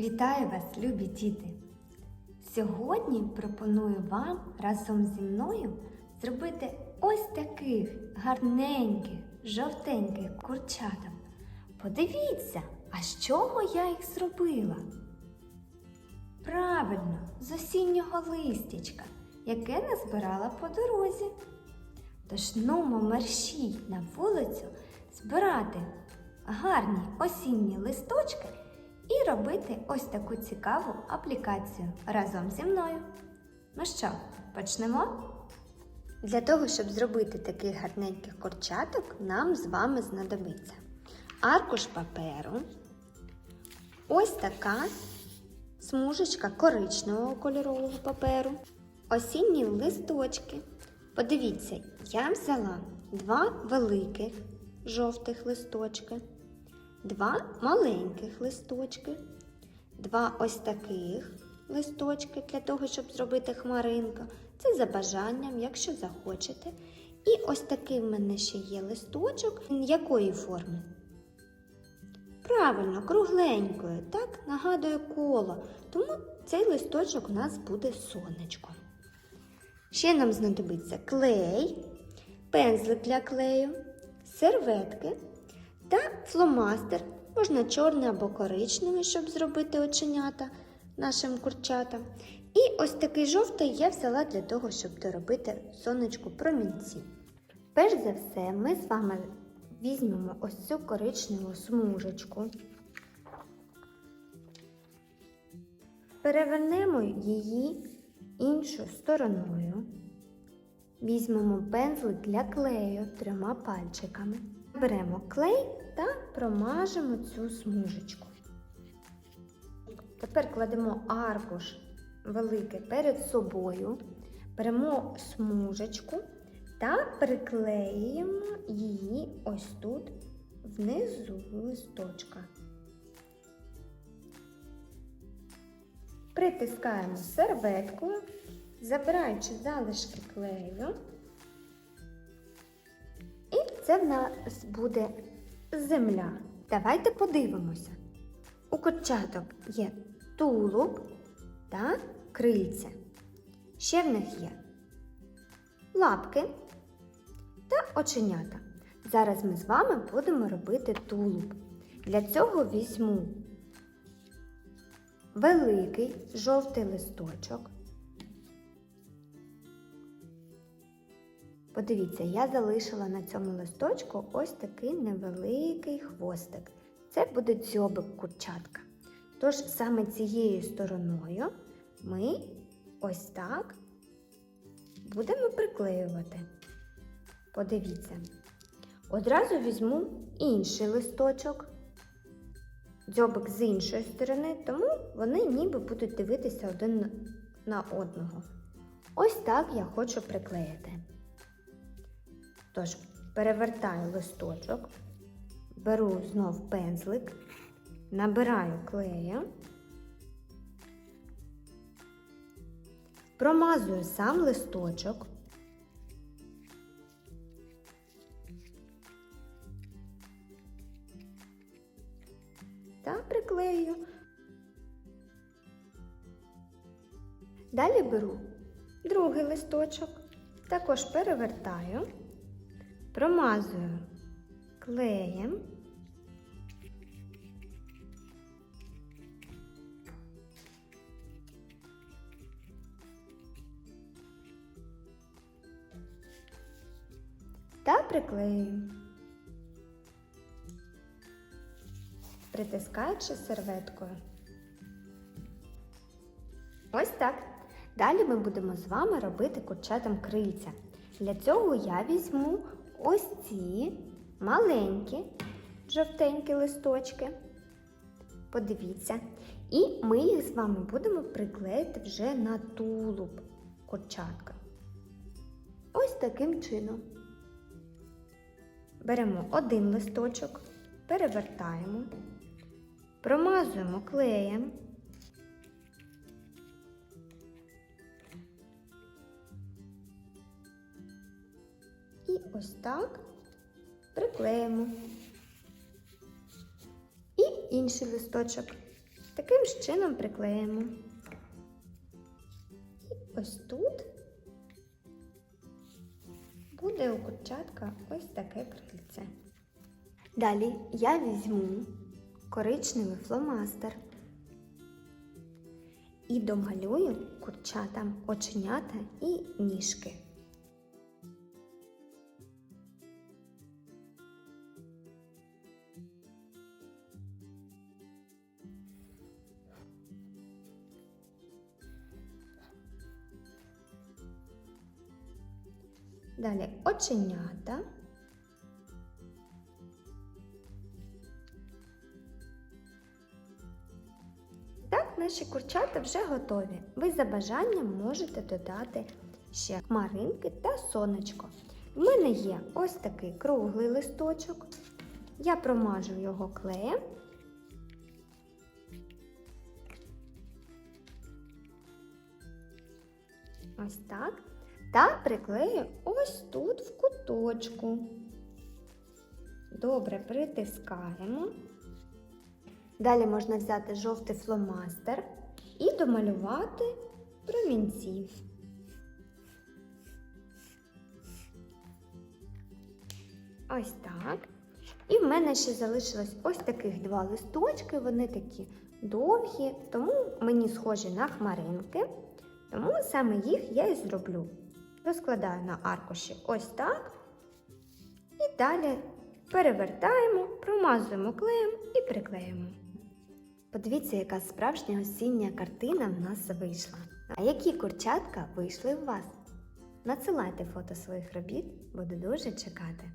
Вітаю вас, любі діти! Сьогодні пропоную вам разом зі мною зробити ось таких гарненьких, жовтеньких курчаток. Подивіться, а з чого я їх зробила? Правильно, з осіннього листячка, яке назбирала по дорозі. Тож нумо мерщій на вулицю збирати гарні осінні листочки і робити ось таку цікаву аплікацію разом зі мною. Ну що, почнемо? Для того, щоб зробити таких гарненьких курчаток, нам з вами знадобиться аркуш паперу, ось така смужечка коричневого кольорового паперу, осінні листочки. Подивіться, я взяла два великих жовтих листочки, два маленьких листочки, два ось таких листочки для того, щоб зробити хмаринку. Це за бажанням, якщо захочете. І ось такий в мене ще є листочок. Якої форми? Правильно, кругленькою, так, нагадує коло. Тому цей листочок у нас буде сонечком. Ще нам знадобиться клей, пензлик для клею, серветки та фломастер, можна чорний або коричневий, щоб зробити оченята нашим курчатам. І ось такий жовтий я взяла для того, щоб доробити сонечку промінці. Перш за все, ми з вами візьмемо ось цю коричневу смужечку, перевернемо її іншою стороною. Візьмемо пензлик для клею трьома пальчиками. Беремо клей та промажемо цю смужечку. Тепер кладемо аркуш великий перед собою, беремо смужечку та приклеюємо її ось тут внизу листочка. Притискаємо серветкою, забираючи залишки клею. І це в нас буде земля. Давайте подивимося. У курчаток є тулуб та крильця. Ще в них є лапки та оченята. Зараз ми з вами будемо робити тулуб. Для цього візьму великий жовтий листочок. Подивіться, я залишила на цьому листочку ось такий невеликий хвостик. Це буде дзьобик курчатка. Тож саме цією стороною ми ось так будемо приклеювати. Подивіться. Одразу візьму інший листочок, дзьобик з іншої сторони, тому вони ніби будуть дивитися один на одного. Ось так я хочу приклеїти. Тож, перевертаю листочок, беру знов пензлик, набираю клея, промазую сам листочок. Та приклею. Далі беру другий листочок, також перевертаю, промазую клеєм. Та приклею, притискаючи серветкою. Ось так. Далі ми будемо з вами робити курчатам крильця. Для цього я візьму ось ці маленькі жовтенькі листочки. Подивіться. І ми їх з вами будемо приклеїти вже на тулуб курчатка. Ось таким чином. Беремо один листочок, перевертаємо, промазуємо клеєм. Ось так приклеїмо. І інший листочок Таким ж чином приклеїмо. І ось тут буде у курчатка ось таке крильце. Далі я візьму коричневий фломастер і домалюю курчатам оченята і ніжки. Далі оченята. Так, наші курчата вже готові. Ви за бажанням можете додати ще хмаринки та сонечко. У мене є ось такий круглий листочок. Я промажу його клеєм. Ось так. Та приклею ось тут в куточку. Добре притискаємо. Далі можна взяти жовтий фломастер і домалювати промінці. Ось так. І в мене ще залишилось ось таких два листочки, вони такі довгі, тому мені схожі на хмаринки. Тому саме їх я і зроблю. Розкладаю на аркуші ось так. І далі перевертаємо, промазуємо клеєм і приклеїмо. Подивіться, яка справжня осіння картина в нас вийшла. А які курчатка вийшли у вас? Надсилайте фото своїх робіт, буду дуже чекати.